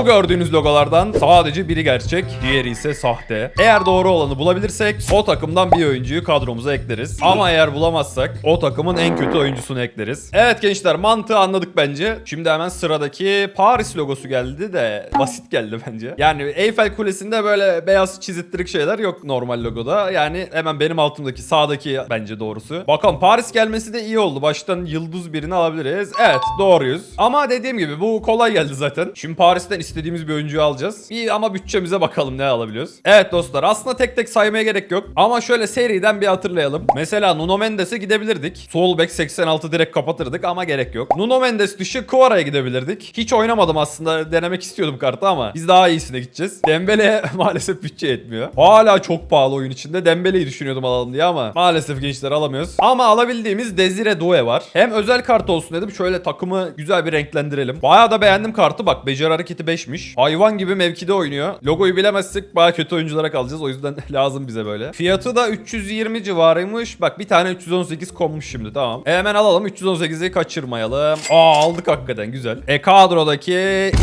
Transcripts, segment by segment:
Bu gördüğünüz logolardan sadece biri gerçek, diğeri ise sahte. Eğer doğru olanı bulabilirsek o takımdan bir oyuncuyu kadromuza ekleriz. Ama eğer bulamazsak o takımın en kötü oyuncusunu ekleriz. Evet gençler mantığı anladık bence. Şimdi hemen sıradaki Paris logosu geldi de basit geldi bence. Yani Eyfel Kulesi'nde böyle beyaz çizittirik şeyler yok normal logoda. Yani hemen benim altımdaki sağdaki bence doğrusu. Bakalım Paris gelmesi de iyi oldu. Baştan yıldız birini alabiliriz. Evet doğruyuz. Ama dediğim gibi bu kolay geldi zaten. Şimdi Paris'ten istediğimiz bir oyuncuyu alacağız. Bir ama bütçemize bakalım ne alabiliyoruz. Evet dostlar aslında tek tek saymaya gerek yok. Ama şöyle seriden bir hatırlayalım. Mesela Nuno Mendes'e gidebilirdik. Sol bek 86 direkt kapatırdık ama gerek yok. Nuno Mendes dışı Kvara'ya gidebilirdik. Hiç oynamadım aslında. Denemek istiyordum kartı ama biz daha iyisine gideceğiz. Dembele'ye maalesef bütçe yetmiyor. Hala çok pahalı oyun içinde. Dembele'yi düşünüyordum alalım diye ama maalesef gençler alamıyoruz. Ama alabildiğimiz Desire Doué var. Hem özel kart olsun dedim. Şöyle takımı güzel bir renklendirelim. Bayağı da beğendim kartı. Bak beceri hareketi 5'miş. Hayvan gibi mevkide oynuyor. Logoyu bilemezsek bayağı kötü oyunculara kalacağız. O yüzden lazım bize böyle. Fiyatı da 320 civarıymış. Bak bir tane 318 konmuş şimdi tamam. E, hemen alalım 318'i kaçırmayalım. Aa aldık hakikaten güzel. E kadrodaki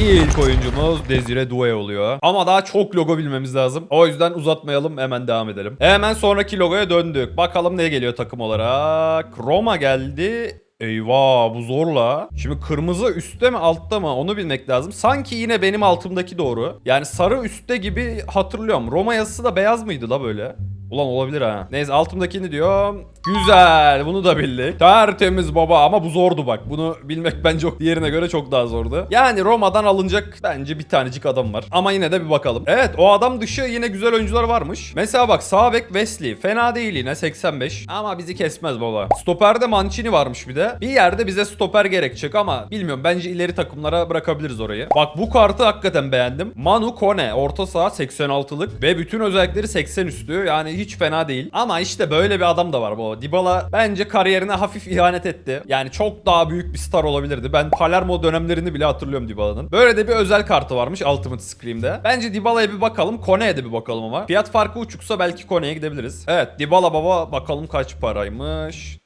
ilk oyuncumuz Desire Doué oluyor. Ama daha çok logo bilmemiz lazım. O yüzden uzatmayalım hemen devam edelim. E, hemen sonraki logoya döndük. Bakalım ne geliyor takım olarak. Roma geldi. Eyvah bu zorla. Şimdi kırmızı üstte mi altta mı onu bilmek lazım. Sanki yine benim altımdaki doğru. Yani sarı üstte gibi hatırlıyorum. Roma yazısı da beyaz mıydı la böyle? Ulan olabilir ha. Neyse altımdakini diyor. Güzel bunu da bildik. Tertemiz baba ama bu zordu bak. Bunu bilmek bence diğerine göre çok daha zordu. Yani Roma'dan alınacak bence bir tanecik adam var. Ama yine de bir bakalım. Evet o adam dışı yine güzel oyuncular varmış. Mesela bak sağ bek Wesley. Fena değil yine 85. Ama bizi kesmez baba. Stoperde Mancini varmış bir de. Bir yerde bize stoper gerekecek ama bilmiyorum bence ileri takımlara bırakabiliriz orayı. Bak bu kartı hakikaten beğendim. Manu Kone orta saha 86'lık ve bütün özellikleri 80 üstü. Yani hiç fena değil. Ama işte böyle bir adam da var bu. Dybala bence kariyerine hafif ihanet etti. Yani çok daha büyük bir star olabilirdi. Ben Palermo dönemlerini bile hatırlıyorum Dybala'nın. Böyle de bir özel kartı varmış Ultimate Scream'de. Bence Dybala'ya bir bakalım. Kone'ye de bir bakalım ama. Fiyat farkı uçuksa belki Kone'ye gidebiliriz. Evet Dybala baba bakalım kaç paraymış.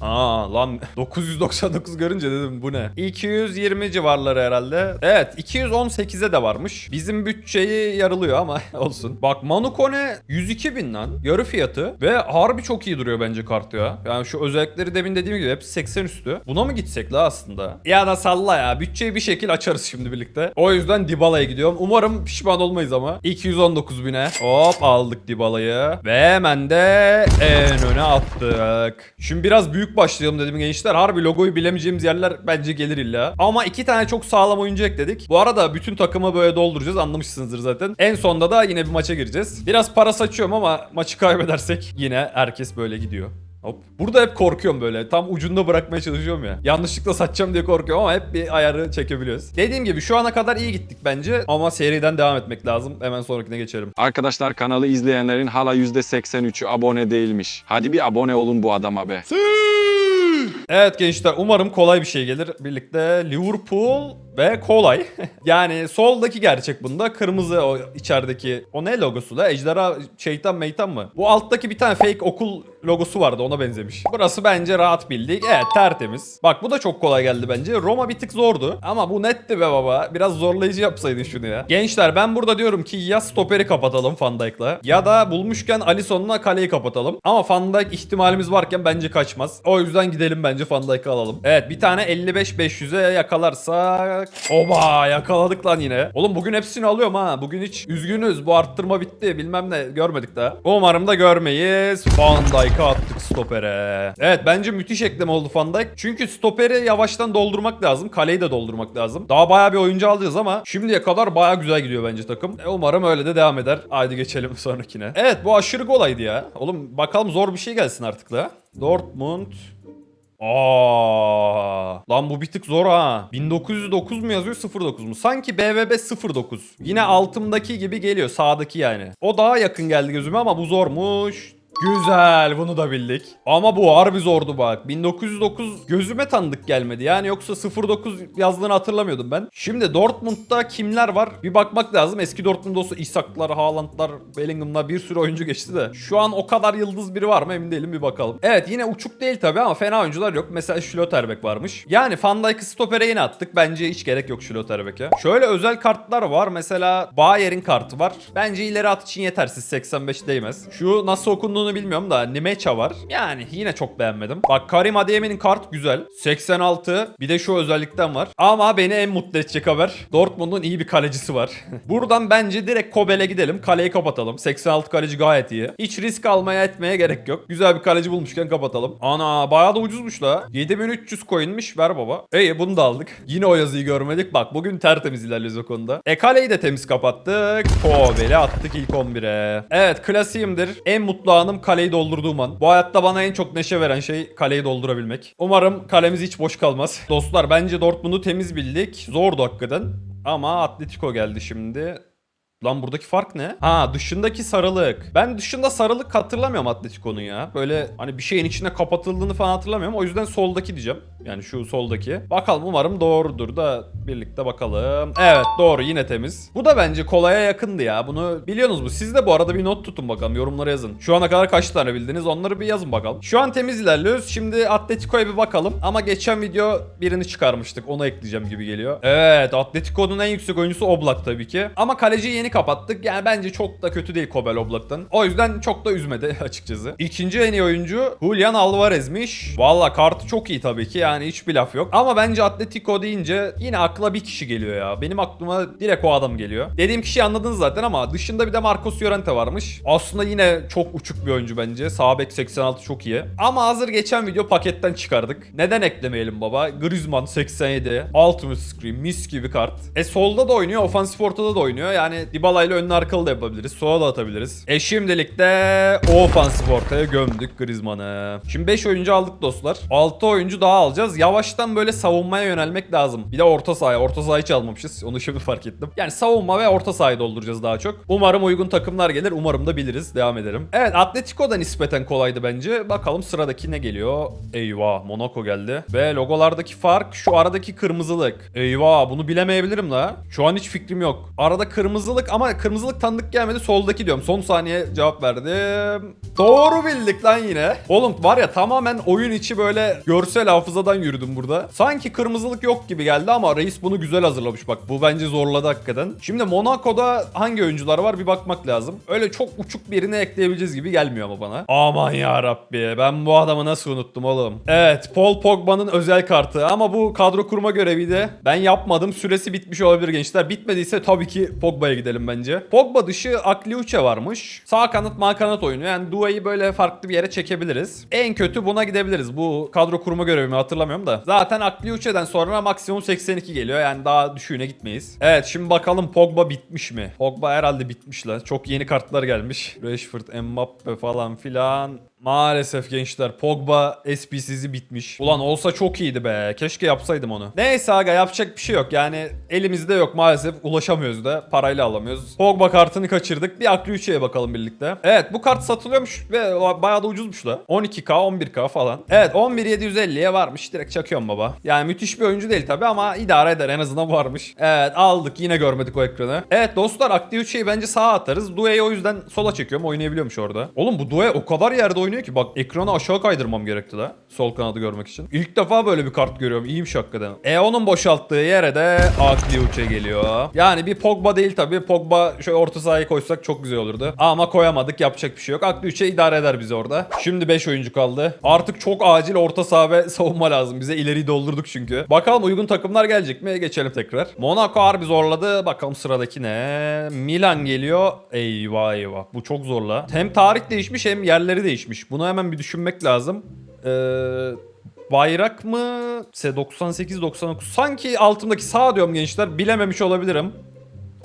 Aa lan 999 görünce dedim bu ne? 220 civarları herhalde. Evet 218'e de varmış. Bizim bütçeyi yarılıyor ama olsun. Bak Manukone 102 bin lan. Yarı fiyatı. Ve harbi çok iyi duruyor bence kart ya. Yani şu özellikleri demin dediğim gibi hepsi 80 üstü. Buna mı gitsek la aslında? Ya da salla ya. Bütçeyi bir şekil açarız şimdi birlikte. O yüzden Dybala'ya gidiyorum. Umarım pişman olmayız ama. 219 bine. Hop aldık Dybala'yı. Ve hemen de en öne attık. Şimdi biraz büyük başlayalım dedim gençler. Harbi logoyu bilemeyeceğimiz yerler bence gelir illa. Ama iki tane çok sağlam oyuncu ekledik. Bu arada bütün takımı böyle dolduracağız anlamışsınızdır zaten. En sonda da yine bir maça gireceğiz. Biraz para saçıyorum ama maçı kaybedersek yine herkes böyle gidiyor. Hop. Burada hep korkuyorum böyle. Tam ucunda bırakmaya çalışıyorum ya. Yanlışlıkla satacağım diye korkuyorum ama hep bir ayarı çekebiliyoruz. Dediğim gibi şu ana kadar iyi gittik bence. Ama seriden devam etmek lazım. Hemen sonrakine geçelim. Arkadaşlar kanalı izleyenlerin hala %83'ü abone değilmiş. Hadi bir abone olun bu adama be. Evet gençler umarım kolay bir şey gelir. Birlikte Liverpool ve kolay. yani soldaki gerçek bunda. Kırmızı o içerideki. O ne logosu da? Ejderha şeytan meytan mı? Bu alttaki bir tane fake okul logosu vardı ona benzemiş. Burası bence rahat bildik. Evet tertemiz. Bak bu da çok kolay geldi bence. Roma bir tık zordu. Ama bu netti be baba. Biraz zorlayıcı yapsaydın şunu ya. Gençler ben burada diyorum ki ya stoperi kapatalım Van Dijk'la ya da bulmuşken Alisson'la kaleyi kapatalım. Ama Van Dijk ihtimalimiz varken bence kaçmaz. O yüzden gidelim bence Van Dijk'ı alalım. Evet bir tane 55-500'e yakalarsak. Oba yakaladık lan yine. Oğlum bugün hepsini alıyorum ha. Bugün hiç üzgünüz. Bu arttırma bitti. Bilmem ne görmedik daha. Umarım da görmeyiz. Van Dijk'ı attık stopere. Evet bence müthiş ekleme oldu Van Dijk. Çünkü stoperi yavaştan doldurmak lazım. Kaleyi de doldurmak lazım. Daha bayağı bir oyuncu alacağız ama şimdiye kadar bayağı güzel gidiyor bence takım. E, umarım öyle de devam eder. Haydi geçelim sonrakine. Evet bu aşırı kolaydı ya. Oğlum bakalım zor bir şey gelsin artık la. Dortmund Aa, lan bu bir tık zor ha. 1909 mu yazıyor 09 mu? Sanki BVB 09. Yine altımdaki gibi geliyor sağdaki yani. O daha yakın geldi gözüme ama bu zormuş. Güzel bunu da bildik. Ama bu harbi zordu bak. 1909 gözüme tanıdık gelmedi. Yani yoksa 09 yazdığını hatırlamıyordum ben. Şimdi Dortmund'da kimler var? Bir bakmak lazım. Eski Dortmund olsa Isak'lar, Haaland'lar, Bellingham'lar bir sürü oyuncu geçti de. Şu an o kadar yıldız biri var mı emin değilim bir bakalım. Evet yine uçuk değil tabii ama fena oyuncular yok. Mesela Schlotterbeck varmış. Yani Van Dijk'ı stopere yine attık. Bence hiç gerek yok Schlotterbeck'e. Şöyle özel kartlar var. Mesela Bayer'in kartı var. Bence ileri at için yetersiz. 85 değmez. Şu nasıl okunduğunu bilmiyorum da Nimecha var. Yani yine çok beğenmedim. Bak Karim Adeyemi'nin kart güzel. 86. Bir de şu özellikten var. Ama beni en mutlu edecek haber. Dortmund'un iyi bir kalecisi var. Buradan bence direkt Kobel'e gidelim. Kaleyi kapatalım. 86 kaleci gayet iyi. Hiç risk almaya etmeye gerek yok. Güzel bir kaleci bulmuşken kapatalım. Ana bayağı da ucuzmuş la. 7300 coin'miş ver baba. İyi bunu da aldık. Yine o yazıyı görmedik. Bak bugün tertemiz ilerliyoruz o konuda. E kaleyi de temiz kapattık. Kobel'i attık ilk 11'e. Evet klasiğimdir. En mutlu anım kaleyi doldurduğum an. Bu hayatta bana en çok neşe veren şey kaleyi doldurabilmek. Umarım kalemiz hiç boş kalmaz. Dostlar bence Dortmund'u temiz bildik. Zordu hakikaten. Ama Atletico geldi şimdi. Lan buradaki fark ne? Ha dışındaki sarılık. Ben dışında sarılık hatırlamıyorum Atletico'nun ya. Böyle hani bir şeyin içine kapatıldığını falan hatırlamıyorum. O yüzden soldaki diyeceğim. Yani şu soldaki. Bakalım umarım doğrudur da birlikte bakalım. Evet doğru yine temiz. Bu da bence kolaya yakındı ya. Bunu biliyorsunuz mu? Siz de bu arada bir not tutun bakalım. Yorumlara yazın. Şu ana kadar kaç tane bildiniz? Onları bir yazın bakalım. Şu an temiz ilerliyoruz. Şimdi Atletico'ya bir bakalım. Ama geçen video birini çıkarmıştık. Onu ekleyeceğim gibi geliyor. Evet Atletico'nun en yüksek oyuncusu Oblak tabii ki. Ama kaleciyi yeni kapattık. Yani bence çok da kötü değil Kobel Oblak'tan. O yüzden çok da üzmedi açıkçası. İkinci en iyi oyuncu Julian Alvarez'miş. Valla kartı çok iyi tabii ki. Yani hiçbir laf yok. Ama bence Atletico deyince yine akla bir kişi geliyor ya. Benim aklıma direkt o adam geliyor. Dediğim kişiyi anladınız zaten ama dışında bir de Marcos Llorente varmış. Aslında yine çok uçuk bir oyuncu bence. Sağ bek 86 çok iyi. Ama hazır geçen video paketten çıkardık. Neden eklemeyelim baba? Griezmann 87. Ultimate Scream mis gibi kart. E solda da oynuyor. Ofansif ortada da oynuyor. Yani Dybala ile önlü arkalı da yapabiliriz. Sola da atabiliriz. E şimdilik de o ofansif ortaya gömdük Griezmann'ı. Şimdi 5 oyuncu aldık dostlar. 6 oyuncu daha alacağız. Yavaştan böyle savunmaya yönelmek lazım. Bir de orta sahaya. Orta sahayı hiç almamışız. Onu şimdi fark ettim. Yani savunma ve orta sahayı dolduracağız daha çok. Umarım uygun takımlar gelir. Umarım da biliriz. Devam edelim. Evet Atletico da nispeten kolaydı bence. Bakalım sıradaki ne geliyor? Eyvah Monaco geldi. Ve logolardaki fark şu aradaki kırmızılık. Eyvah bunu bilemeyebilirim la. Şu an hiç fikrim yok. Arada kırmızılık ama kırmızılık tanıdık gelmedi. Soldaki diyorum. Son saniye cevap verdim. Doğru bildik lan yine. Oğlum var ya tamamen oyun içi böyle görsel hafızadan yürüdüm burada. Sanki kırmızılık yok gibi geldi ama reis bunu güzel hazırlamış bak. Bu bence zorladı hakikaten. Şimdi Monaco'da hangi oyuncular var bir bakmak lazım. Öyle çok uçuk birini ekleyebileceğiz gibi gelmiyor ama bana. Aman ya Rabbi ben bu adamı nasıl unuttum oğlum. Evet Paul Pogba'nın özel kartı ama bu kadro kurma göreviydi. Ben yapmadım. Süresi bitmiş olabilir gençler. Bitmediyse tabii ki Pogba'ya gidelim bence. Pogba dışı Akliuçe varmış. Sağ kanat mağ kanat oynuyor. Yani Dua'yı böyle farklı bir yere çekebiliriz. En kötü buna gidebiliriz. Bu kadro kurma görevimi hatırlamıyorum da. Zaten Akliuçe'den sonra maksimum 82 geliyor. Yani daha düşüğüne gitmeyiz. Evet şimdi bakalım Pogba bitmiş mi? Pogba herhalde bitmiş lan. Çok yeni kartlar gelmiş. Rashford, Mbappe falan filan. Maalesef gençler Pogba SPC'si bitmiş. Ulan olsa çok iyiydi be. Keşke yapsaydım onu. Neyse aga yapacak bir şey yok. Yani elimizde yok maalesef. Ulaşamıyoruz da. Parayla alamıyoruz. Pogba kartını kaçırdık. Bir aklı 3'e bakalım birlikte. Evet bu kart satılıyormuş ve bayağı da ucuzmuş da. 12k 11k falan. Evet 11750'ye varmış. Direkt çakıyorum baba. Yani müthiş bir oyuncu değil tabi ama idare eder en azından varmış. Evet aldık yine görmedik o ekranı. Evet dostlar aklı 3'eyi bence sağa atarız. Due'yi o yüzden sola çekiyorum. Oynayabiliyormuş orada. Oğlum bu Due o kadar yerde oynuyor ki bak ekranı aşağı kaydırmam gerekti de sol kanadı görmek için. İlk defa böyle bir kart görüyorum. İyiymiş hakikaten. E onun boşalttığı yere de Akliuçe geliyor. Yani bir Pogba değil tabii. Pogba şöyle orta sahaya koysak çok güzel olurdu. Ama koyamadık. Yapacak bir şey yok. Akliuçe idare eder bizi orada. Şimdi 5 oyuncu kaldı. Artık çok acil orta saha ve savunma lazım. Bize ileriyi doldurduk çünkü. Bakalım uygun takımlar gelecek mi? Geçelim tekrar. Monaco harbi zorladı. Bakalım sıradaki ne? Milan geliyor. Eyvah eyvah. Bu çok zorla. Hem tarih değişmiş hem yerleri değişmiş. Bunu hemen bir düşünmek lazım. Eee... Bayrak mı? 98 99. Sanki altımdaki sağ diyorum gençler. Bilememiş olabilirim.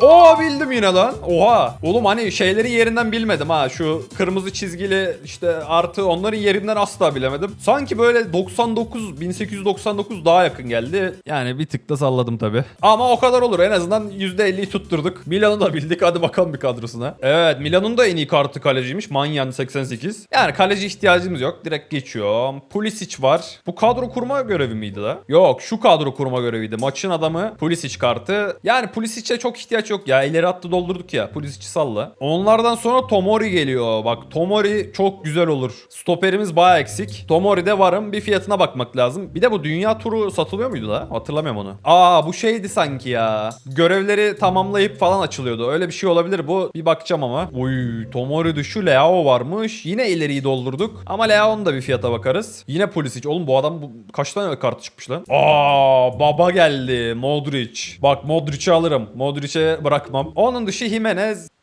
Oo bildim yine lan. Oha. Oğlum hani şeyleri yerinden bilmedim ha. Şu kırmızı çizgili işte artı onların yerinden asla bilemedim. Sanki böyle 99 1899 daha yakın geldi. Yani bir tık da salladım tabi. Ama o kadar olur. En azından %50'yi tutturduk. Milan'ı da bildik. Hadi bakalım bir kadrosuna. Evet Milan'ın da en iyi kartı kaleciymiş. Manyan 88. Yani kaleci ihtiyacımız yok. Direkt geçiyorum. Pulisic var. Bu kadro kurma görevi miydi la? Yok şu kadro kurma göreviydi. Maçın adamı Pulisic kartı. Yani Pulisic'e çok ihtiyaç yok ya. İleri hattı doldurduk ya. Pulisic'i salla. Onlardan sonra Tomori geliyor. Bak Tomori çok güzel olur. Stoperimiz baya eksik. Tomori'de varım. Bir fiyatına bakmak lazım. Bir de bu dünya turu satılıyor muydu la? Hatırlamıyorum onu. Aa bu şeydi sanki ya. Görevleri tamamlayıp falan açılıyordu. Öyle bir şey olabilir bu. Bir bakacağım ama. Uy Tomori dışı Leao varmış. Yine ileriyi doldurduk. Ama Leao'nun da bir fiyata bakarız. Yine Pulisic. Oğlum bu adam bu, kaç tane kartı çıkmış lan? Aa baba geldi. Modric. Bak Modric'i alırım. Modric'e bırakmam. Onun dışı Jimenez.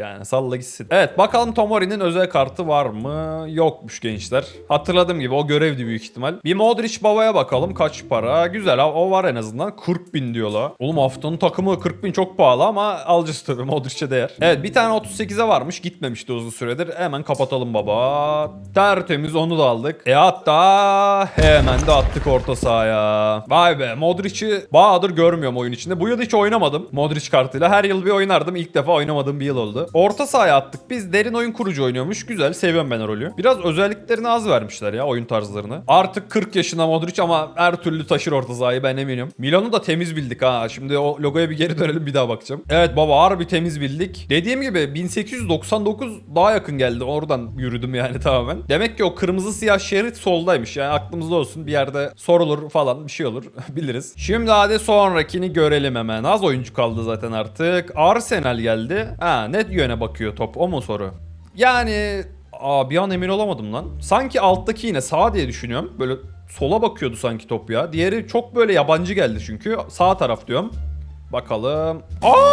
Yani salla gitsin. Evet bakalım Tomori'nin özel kartı var mı? Yokmuş gençler. Hatırladığım gibi o görevdi büyük ihtimal. Bir Modric babaya bakalım kaç para. Güzel o var en azından. 40 bin diyorlar. Oğlum haftanın takımı 40 bin çok pahalı ama alacağız tabii Modric'e değer. Evet bir tane 38'e varmış gitmemişti uzun süredir. Hemen kapatalım baba. Tertemiz onu da aldık. E hatta hemen de attık orta sahaya. Vay be Modric'i bayağıdır görmüyorum oyun içinde. Bu yıl hiç oynamadım Modric kartıyla. Her yıl bir oynardım. İlk defa oynamadığım bir yıl oldu. Orta sahaya attık. Biz derin oyun kurucu oynuyormuş. Güzel. Seviyorum ben rolü. Biraz özelliklerini az vermişler ya oyun tarzlarını. Artık 40 yaşında Modric ama her türlü taşır orta sahayı ben eminim. Milan'ı da temiz bildik ha. Şimdi o logoya bir geri dönelim bir daha bakacağım. Evet baba harbi temiz bildik. Dediğim gibi 1899 daha yakın geldi. Oradan yürüdüm yani tamamen. Demek ki o kırmızı siyah şerit soldaymış. Yani aklımızda olsun bir yerde sorulur falan bir şey olur. Biliriz. Şimdi hadi sonrakini görelim hemen. Az oyuncu kaldı zaten artık. Arsenal geldi. Ha net yöne bakıyor top. O mu soru? Yani Aa bir an emin olamadım lan. Sanki alttaki yine sağ diye düşünüyorum. Böyle sola bakıyordu sanki top ya. Diğeri çok böyle yabancı geldi çünkü. Sağ taraf diyorum. Bakalım. Aa!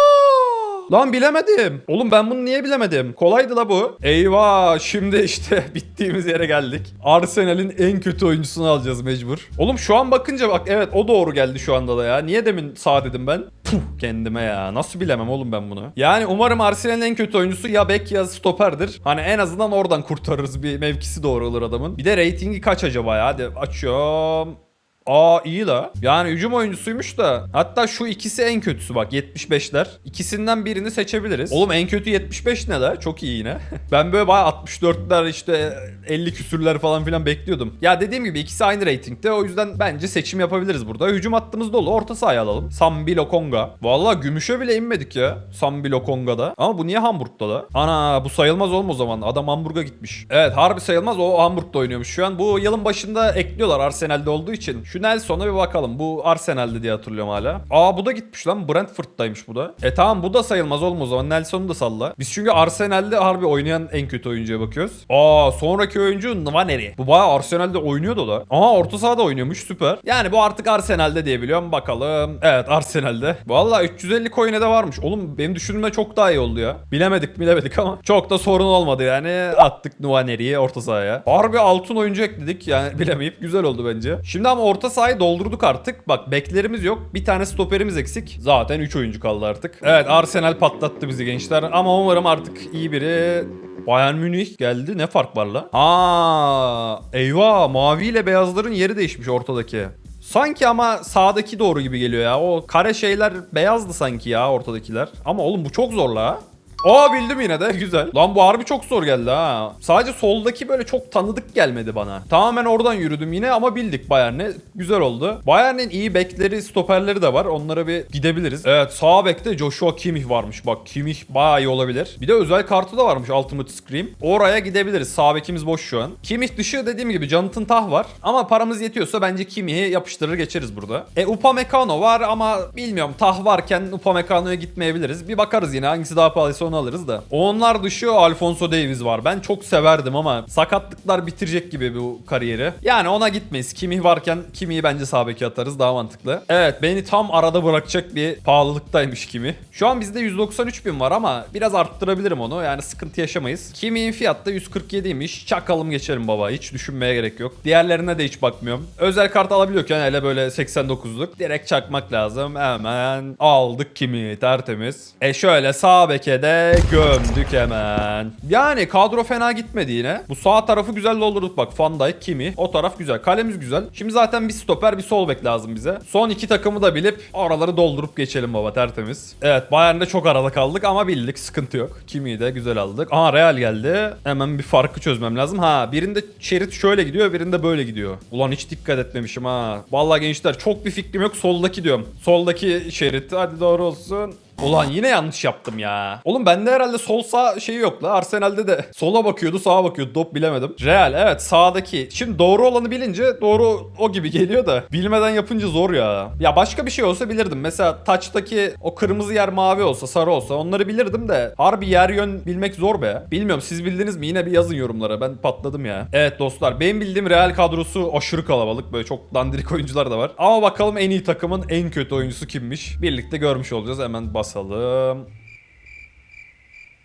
Lan bilemedim. Oğlum ben bunu niye bilemedim? Kolaydı la bu. Eyvah şimdi işte bittiğimiz yere geldik. Arsenal'in en kötü oyuncusunu alacağız mecbur. Oğlum şu an bakınca bak evet o doğru geldi şu anda da ya. Niye demin sağ dedim ben? Puh kendime ya. Nasıl bilemem oğlum ben bunu? Yani umarım Arsenal'in en kötü oyuncusu ya bek ya stoperdir. Hani en azından oradan kurtarırız bir mevkisi doğru olur adamın. Bir de reytingi kaç acaba ya? Hadi açıyorum. Aa iyi la. Yani hücum oyuncusuymuş da. Hatta şu ikisi en kötüsü bak 75'ler. İkisinden birini seçebiliriz. Oğlum en kötü 75 ne la? Çok iyi yine. ben böyle bayağı 64'ler işte 50 küsürler falan filan bekliyordum. Ya dediğim gibi ikisi aynı reytingde. O yüzden bence seçim yapabiliriz burada. Hücum hattımız dolu. Orta sahaya alalım. Sambi Lokonga. Valla gümüşe bile inmedik ya. Sambi Lokonga'da. Ama bu niye Hamburg'da da? Ana bu sayılmaz oğlum o zaman. Adam Hamburg'a gitmiş. Evet harbi sayılmaz. O Hamburg'da oynuyormuş şu an. Bu yılın başında ekliyorlar Arsenal'de olduğu için. Şu Nelson'a bir bakalım. Bu Arsenal'de diye hatırlıyorum hala. Aa bu da gitmiş lan. Brentford'daymış bu da. E tamam bu da sayılmaz oğlum o zaman. Nelson'u da salla. Biz çünkü Arsenal'de harbi oynayan en kötü oyuncuya bakıyoruz. Aa sonraki oyuncu Nwaneri. Bu bayağı Arsenal'de oynuyordu da. Aa orta sahada oynuyormuş süper. Yani bu artık Arsenal'de diye biliyorum. Bakalım. Evet Arsenal'de. Valla 350 coin'e de varmış. Oğlum benim düşünme çok daha iyi oldu ya. Bilemedik bilemedik ama çok da sorun olmadı yani. Attık Nwaneri'yi orta sahaya. Harbi altın oyuncu ekledik yani bilemeyip güzel oldu bence. Şimdi ama orta sahayı doldurduk artık. Bak beklerimiz yok. Bir tane stoperimiz eksik. Zaten 3 oyuncu kaldı artık. Evet Arsenal patlattı bizi gençler. Ama umarım artık iyi biri Bayern Münih geldi. Ne fark var la? Aa, eyvah mavi ile beyazların yeri değişmiş ortadaki. Sanki ama sağdaki doğru gibi geliyor ya. O kare şeyler beyazdı sanki ya ortadakiler. Ama oğlum bu çok zor la. Aa bildim yine de güzel. Lan bu harbi çok zor geldi ha. Sadece soldaki böyle çok tanıdık gelmedi bana. Tamamen oradan yürüdüm yine ama bildik Bayern'e. Güzel oldu. Bayern'in iyi bekleri, stoperleri de var. Onlara bir gidebiliriz. Evet sağ bekte Joshua Kimmich varmış. Bak Kimmich bayağı iyi olabilir. Bir de özel kartı da varmış Ultimate Scream. Oraya gidebiliriz. Sağ bekimiz boş şu an. Kimmich dışı dediğim gibi Jonathan Tah var. Ama paramız yetiyorsa bence Kimmich'i yapıştırır geçeriz burada. E Upamecano var ama bilmiyorum Tah varken Upamecano'ya gitmeyebiliriz. Bir bakarız yine hangisi daha pahalıysa onu alırız da. Onlar dışı Alfonso Davies var. Ben çok severdim ama sakatlıklar bitirecek gibi bu kariyeri. Yani ona gitmeyiz. Kimi varken Kimi'yi bence sağ atarız daha mantıklı. Evet beni tam arada bırakacak bir pahalılıktaymış Kimi. Şu an bizde 193 bin var ama biraz arttırabilirim onu. Yani sıkıntı yaşamayız. Kimi'nin fiyatı da 147'ymiş. Çakalım geçelim baba. Hiç düşünmeye gerek yok. Diğerlerine de hiç bakmıyorum. Özel kart alabiliyorken hele böyle 89'luk direkt çakmak lazım. Hemen aldık Kimi tertemiz. E şöyle sağ beke gömdük hemen. Yani kadro fena gitmedi yine. Bu sağ tarafı güzel doldurduk bak. Van Dijk, Kimi. O taraf güzel. Kalemiz güzel. Şimdi zaten bir stoper bir sol bek lazım bize. Son iki takımı da bilip oraları doldurup geçelim baba tertemiz. Evet Bayern'de çok arada kaldık ama bildik sıkıntı yok. Kimi'yi de güzel aldık. Aha Real geldi. Hemen bir farkı çözmem lazım. Ha birinde şerit şöyle gidiyor birinde böyle gidiyor. Ulan hiç dikkat etmemişim ha. Vallahi gençler çok bir fikrim yok. Soldaki diyorum. Soldaki şerit hadi doğru olsun. Ulan yine yanlış yaptım ya. Oğlum bende herhalde sol sağ şeyi yok la. Arsenal'de de sola bakıyordu sağa bakıyordu. Dop bilemedim. Real evet sağdaki. Şimdi doğru olanı bilince doğru o gibi geliyor da. Bilmeden yapınca zor ya. Ya başka bir şey olsa bilirdim. Mesela taçtaki o kırmızı yer mavi olsa sarı olsa onları bilirdim de. Harbi yer yön bilmek zor be. Bilmiyorum siz bildiniz mi? Yine bir yazın yorumlara. Ben patladım ya. Evet dostlar benim bildiğim Real kadrosu aşırı kalabalık. Böyle çok dandirik oyuncular da var. Ama bakalım en iyi takımın en kötü oyuncusu kimmiş? Birlikte görmüş olacağız. Hemen basalım.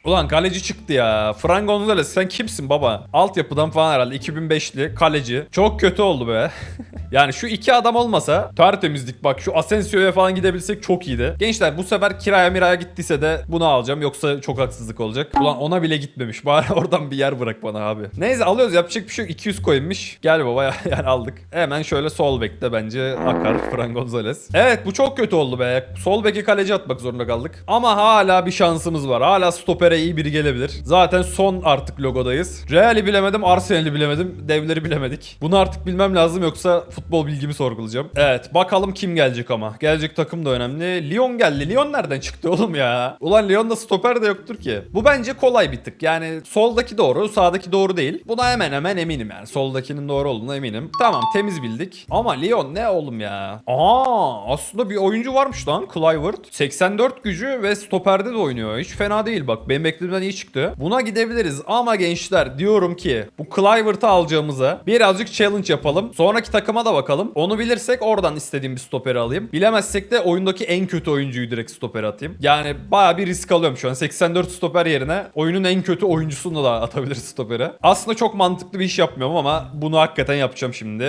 Ulan kaleci çıktı ya. Fran Gonzalez sen kimsin baba? Altyapıdan falan herhalde 2005'li kaleci. Çok kötü oldu be. yani şu iki adam olmasa tertemizdik bak şu Asensio'ya falan gidebilsek çok iyiydi. Gençler bu sefer kiraya miraya gittiyse de bunu alacağım yoksa çok haksızlık olacak. Ulan ona bile gitmemiş. Bari oradan bir yer bırak bana abi. Neyse alıyoruz yapacak bir şey yok. 200 koymuş. Gel baba yani aldık. Hemen şöyle sol bekte bence akar Fran Gonzalez. Evet bu çok kötü oldu be. Sol beki kaleci atmak zorunda kaldık. Ama hala bir şansımız var. Hala stopere iyi biri gelebilir. Zaten son artık logodayız. Real'i bilemedim, Arsenal'i bilemedim, devleri bilemedik. Bunu artık bilmem lazım yoksa futbol bilgimi sorgulayacağım. Evet bakalım kim gelecek ama. Gelecek takım da önemli. Lyon geldi. Lyon nereden çıktı oğlum ya? Ulan Lyon'da stoper de yoktur ki. Bu bence kolay bir tık. Yani soldaki doğru, sağdaki doğru değil. Buna hemen hemen eminim yani. Soldakinin doğru olduğuna eminim. Tamam temiz bildik. Ama Lyon ne oğlum ya? Aa aslında bir oyuncu varmış lan Clivert. 84 gücü ve stoperde de oynuyor. Hiç fena değil bak. Benim iyi çıktı. Buna gidebiliriz ama gençler diyorum ki bu Clivert'ı alacağımıza birazcık challenge yapalım. Sonraki takıma da bakalım. Onu bilirsek oradan istediğim bir stoperi alayım. Bilemezsek de oyundaki en kötü oyuncuyu direkt stopere atayım. Yani baya bir risk alıyorum şu an. 84 stoper yerine oyunun en kötü oyuncusunu da atabiliriz stopere. Aslında çok mantıklı bir iş yapmıyorum ama bunu hakikaten yapacağım şimdi.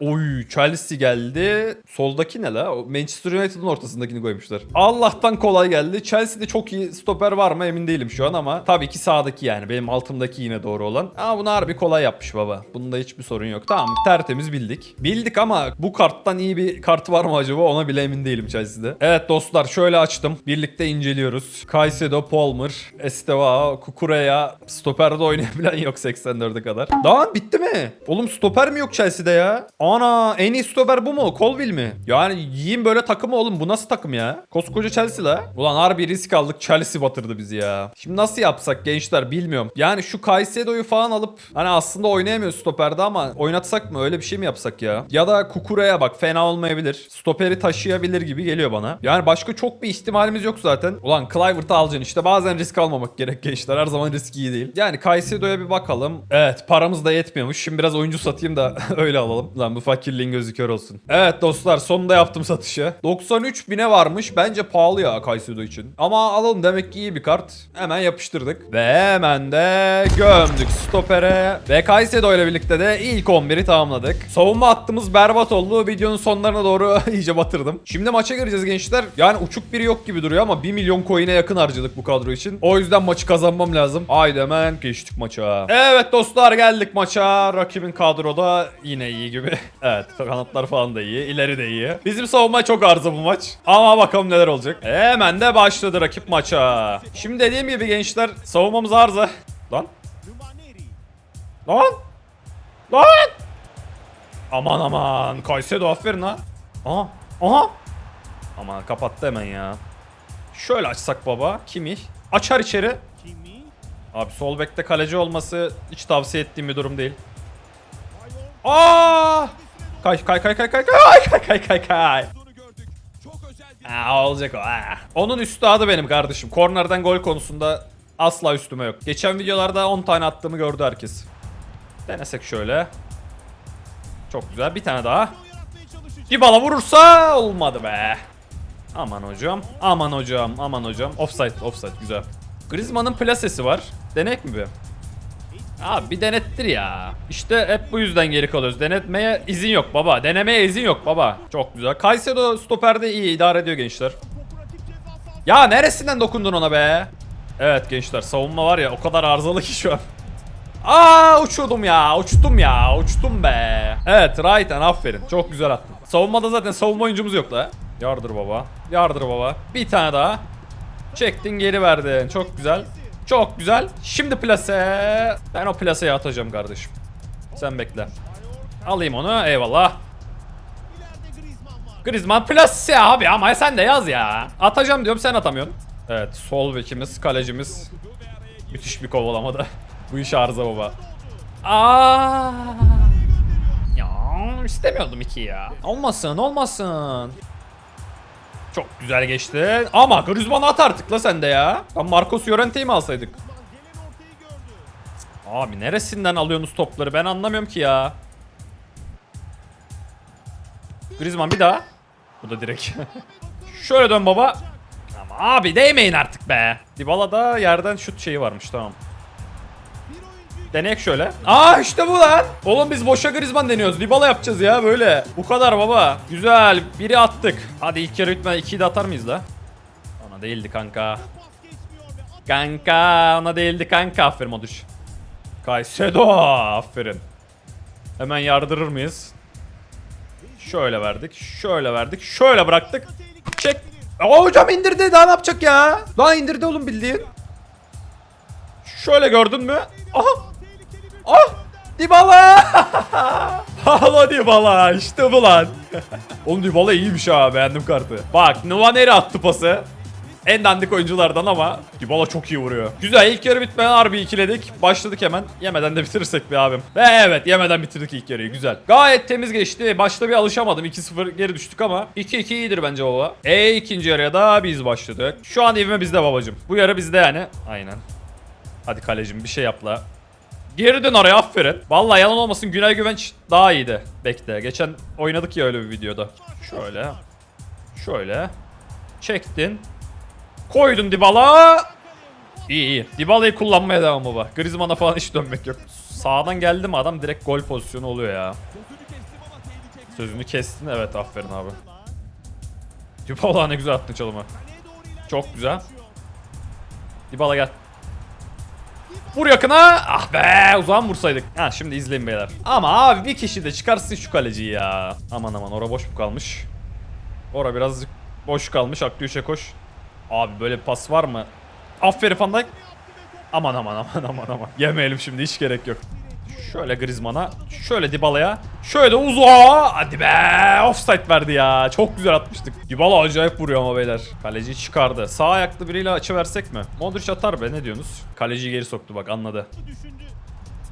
Oy Chelsea geldi. Soldaki ne la? Manchester United'ın ortasındakini koymuşlar. Allah'tan kolay geldi. Chelsea'de çok iyi stoper var mı emin değilim şu an ama tabii ki sağdaki yani. Benim altımdaki yine doğru olan. Ama bunu harbi kolay yapmış baba. Bunda hiçbir sorun yok. Tamam tertemiz bildik. Bildik ama bu karttan iyi bir kart var mı acaba ona bile emin değilim Chelsea'de. Evet dostlar şöyle açtım. Birlikte inceliyoruz. Caicedo, Palmer, Estevao, Kukureya. Stoperde oynayabilen yok 84'e kadar. Daha bitti mi? Oğlum stoper mi yok Chelsea'de ya? Ana en iyi stoper bu mu? Colville mi? Yani yiyin böyle takımı oğlum. Bu nasıl takım ya? Koskoca Chelsea la. Ulan harbi risk aldık. Chelsea batırdı bizi ya. Şimdi nasıl yapsak gençler bilmiyorum. Yani şu Caicedo'yu falan alıp hani aslında oynayamıyor stoperde ama oynatsak mı? Öyle bir şey mi yapsak ya? Ya da Kukure'ye bak fena olmayabilir. Stoperi taşıyabilir gibi geliyor bana. Yani başka çok bir ihtimalimiz yok zaten. Ulan Clivert'ı alacaksın işte. Bazen risk almamak gerek gençler. Her zaman risk iyi değil. Yani Caicedo'ya bir bakalım. Evet paramız da yetmiyormuş. Şimdi biraz oyuncu satayım da öyle alalım. Lan bu fakirliğin gözü kör olsun. Evet dostlar sonunda yaptım satışı. 93 bine varmış. Bence pahalı ya Caicedo için. Ama alalım demek ki iyi bir kart. Hemen yapıştırdık. Ve hemen de gömdük stopere. Ve Caicedo ile birlikte de ilk 11'i tamamladık. Savunma hattımız berbat oldu. Videonun sonlarına doğru iyice batırdım. Şimdi maça gireceğiz gençler. Yani uçuk biri yok gibi duruyor ama 1 milyon coin'e yakın harcadık bu kadro için. O yüzden maçı kazanmam lazım. Haydi hemen geçtik maça. Evet dostlar geldik maça. Rakibin kadroda yine iyi gibi. evet kanatlar falan da iyi. İleri de iyi. Bizim savunma çok arıza bu maç. Ama bakalım neler olacak. Hemen de başladı rakip maça. Şimdi dediğim gibi gençler savunmamız arıza. Lan. Lan. Lan. Aman aman. Kaysedo aferin ha. Aha. Aha. Aman kapattı hemen ya. Şöyle açsak baba. Kimi? Açar içeri. Abi sol bekte kaleci olması hiç tavsiye ettiğim bir durum değil. Aa! Kay kay kay kay kay kay kay kay kay kay. Aa, olacak o. Aa. Onun üstadı benim kardeşim. Kornerden gol konusunda asla üstüme yok. Geçen videolarda 10 tane attığımı gördü herkes. Denesek şöyle. Çok güzel. Bir tane daha. Dybala vurursa olmadı be. Aman hocam. Aman hocam. Aman hocam. Offside. Offside. Güzel. Griezmann'ın plasesi var. Denek mi bir? Abi bir denettir ya. İşte hep bu yüzden geri kalıyoruz. Denetmeye izin yok baba. Denemeye izin yok baba. Çok güzel. Caicedo stoperde iyi idare ediyor gençler. Ya neresinden dokundun ona be? Evet gençler savunma var ya o kadar arızalı ki şu an. Aa uçuyordum ya uçtum ya uçtum be. Evet Rayten aferin çok güzel attın. Savunmada zaten savunma oyuncumuz yok la. Yardır baba yardır baba. Bir tane daha. Çektin geri verdin çok güzel. Çok güzel. Şimdi plase. Ben o plaseye atacağım kardeşim. Sen bekle. Alayım onu eyvallah. Griezmann plase abi ama sen de yaz ya. Atacağım diyorum sen atamıyorsun. Evet sol bekimiz kalecimiz. Müthiş bir kovalamada. Bu iş arıza baba. Aa. Ya istemiyordum iki ya. Olmasın olmasın. Çok güzel geçti. Ama Griezmann at artık la sen de ya. Lan Marcos Llorente'yi mi alsaydık? Abi neresinden alıyorsunuz topları ben anlamıyorum ki ya. Griezmann bir daha. Bu da direkt. Şöyle dön baba. Ama abi değmeyin artık be. Dybala'da yerden şut şeyi varmış tamam. Deneyek şöyle. Aa işte bu lan. Oğlum biz boşa Griezmann deniyoruz. Dybala yapacağız ya böyle. Bu kadar baba. Güzel. Biri attık. Hadi ilk yarı bitmeden ikiyi de atar mıyız la? Ona değildi kanka. Kanka ona değildi kanka. Aferin Moduş. Kaysedo. Aferin. Hemen yardırır mıyız? Şöyle verdik. Şöyle verdik. Şöyle bıraktık. Çek. Aa, hocam indirdi. Daha ne yapacak ya? Daha indirdi oğlum bildiğin. Şöyle gördün mü? Aha. Ah! Dybala! Hala Dybala işte bu lan. Oğlum Dybala iyiymiş ha beğendim kartı. Bak Nwaneri attı pası. En dandik oyunculardan ama Dybala çok iyi vuruyor. Güzel ilk yarı bitmeden harbi ikiledik. Başladık hemen. Yemeden de bitirirsek be abim. Ve evet yemeden bitirdik ilk yarıyı güzel. Gayet temiz geçti. Başta bir alışamadım. 2-0 geri düştük ama 2-2 iyidir bence baba. E ikinci yarıya da biz başladık. Şu an ivme bizde babacım. Bu yarı bizde yani. Aynen. Hadi kalecim bir şey yap la. Geri dön araya aferin. Vallahi yalan olmasın Güney Güvenç daha iyiydi. Bekle. Geçen oynadık ya öyle bir videoda. Şöyle. Şöyle. Çektin. Koydun Dybala. İyi iyi. Dybala'yı kullanmaya devam baba. Griezmann'a falan hiç dönmek yok. Sağdan geldi mi adam direkt gol pozisyonu oluyor ya. Sözünü kestin evet aferin abi. Dybala ne güzel attı çalımı. Çok güzel. Dybala gel. Vur yakına. Ah be uzağın vursaydık. Ha şimdi izleyin beyler. Ama abi bir kişi de çıkarsın şu kaleciyi ya. Aman aman ora boş mu kalmış? Ora birazcık boş kalmış. Aktüyüşe koş. Abi böyle bir pas var mı? Aferin Van. Aman aman aman aman aman. Yemeyelim şimdi hiç gerek yok. Şöyle Griezmann'a, şöyle Dybala'ya, şöyle de uzağa. Hadi be, offside verdi ya. Çok güzel atmıştık. Dybala acayip vuruyor ama beyler. Kaleci çıkardı. Sağ ayaklı biriyle açı versek mi? Modric atar be, ne diyorsunuz? Kaleciyi geri soktu bak, anladı.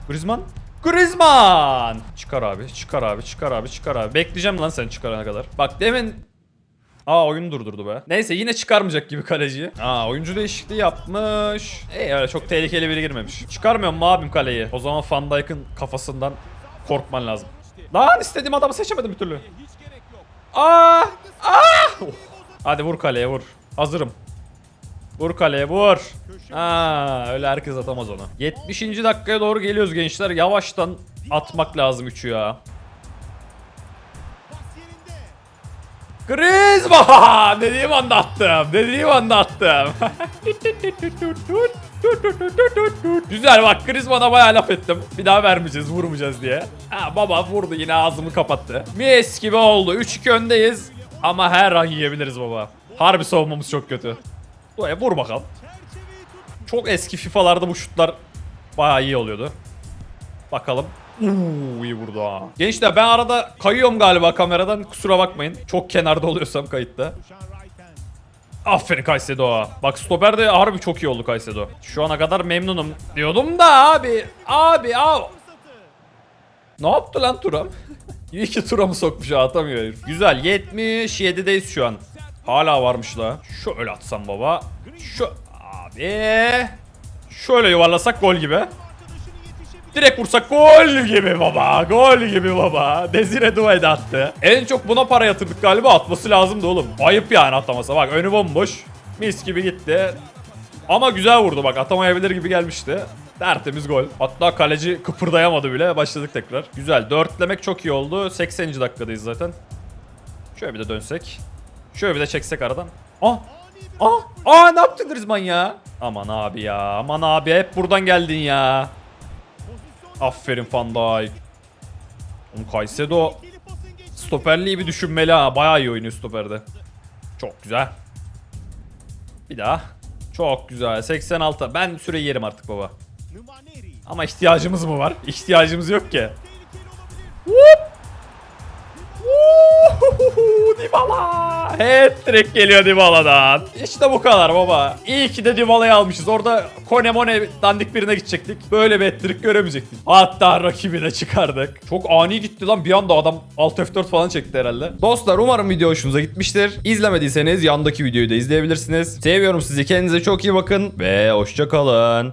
Griezmann. Griezmann! Çıkar abi, çıkar abi, çıkar abi, çıkar abi. Bekleyeceğim lan sen çıkarana kadar. Bak demin Aa oyun durdurdu be. Neyse yine çıkarmayacak gibi kaleciyi. Aa oyuncu değişikliği yapmış. İyi öyle çok tehlikeli biri girmemiş. Çıkarmıyorum mu abim kaleyi? O zaman Van Dijk'ın kafasından korkman lazım. Lan istediğim adamı seçemedim bir türlü. Aa! Aa! Oh. Hadi vur kaleye vur. Hazırım. Vur kaleye vur. Aa, öyle herkes atamaz onu. 70. dakikaya doğru geliyoruz gençler. Yavaştan atmak lazım 3'ü ya. Griezmann! Dediğim anda attım. Dediğim anda attım. Güzel bak Griezmann'a bayağı laf ettim. Bir daha vermeyeceğiz, vurmayacağız diye. Ha baba vurdu yine ağzımı kapattı. Mis gibi oldu. 3-2 öndeyiz. Ama her an yiyebiliriz baba. Harbi savunmamız çok kötü. Buraya vur bakalım. Çok eski FIFA'larda bu şutlar bayağı iyi oluyordu. Bakalım. Uuu iyi ha. Gençler ben arada kayıyorum galiba kameradan. Kusura bakmayın. Çok kenarda oluyorsam kayıtta. Aferin Kaysedo. Bak stoper de harbi çok iyi oldu Kaysedo. Şu ana kadar memnunum diyordum da abi. Abi abi. Ne yaptı lan Turam? İyi ki Turam'ı sokmuş atamıyor herif. Güzel 77'deyiz şu an. Hala varmış la. Şöyle atsam baba. Şu abi. Şöyle yuvarlasak gol gibi. Direkt vursak gol gibi baba. Gol gibi baba. Desire Doué de attı. En çok buna para yatırdık galiba. Atması lazımdı oğlum. Ayıp yani atlamasa. Bak önü bomboş. Mis gibi gitti. Ama güzel vurdu bak. Atamayabilir gibi gelmişti. Tertemiz gol. Hatta kaleci kıpırdayamadı bile. Başladık tekrar. Güzel. Dörtlemek çok iyi oldu. 80. dakikadayız zaten. Şöyle bir de dönsek. Şöyle bir de çeksek aradan. Ah! Ah! Aa ne yaptın Griezmann ya? Aman abi ya. Aman abi hep buradan geldin ya. Aferin Van Dijk. Oğlum Caicedo stoperliği bir düşünmeli ha. Bayağı iyi oynuyor stoperde. Çok güzel. Bir daha. Çok güzel. 86. Ben süreyi yerim artık baba. Ama ihtiyacımız mı var? İhtiyacımız yok ki. Whoop! Woohoo! Dybala! Hat-trick geliyor Dybala'dan. İşte bu kadar baba. İyi ki de Dybala'yı almışız. Orada Kone Mone dandik birine gidecektik. Böyle bir hat-trick göremeyecektik. Hatta rakibine çıkardık. Çok ani gitti lan. Bir anda adam Alt F4 falan çekti herhalde. Dostlar umarım video hoşunuza gitmiştir. İzlemediyseniz yandaki videoyu da izleyebilirsiniz. Seviyorum sizi. Kendinize çok iyi bakın ve hoşça kalın.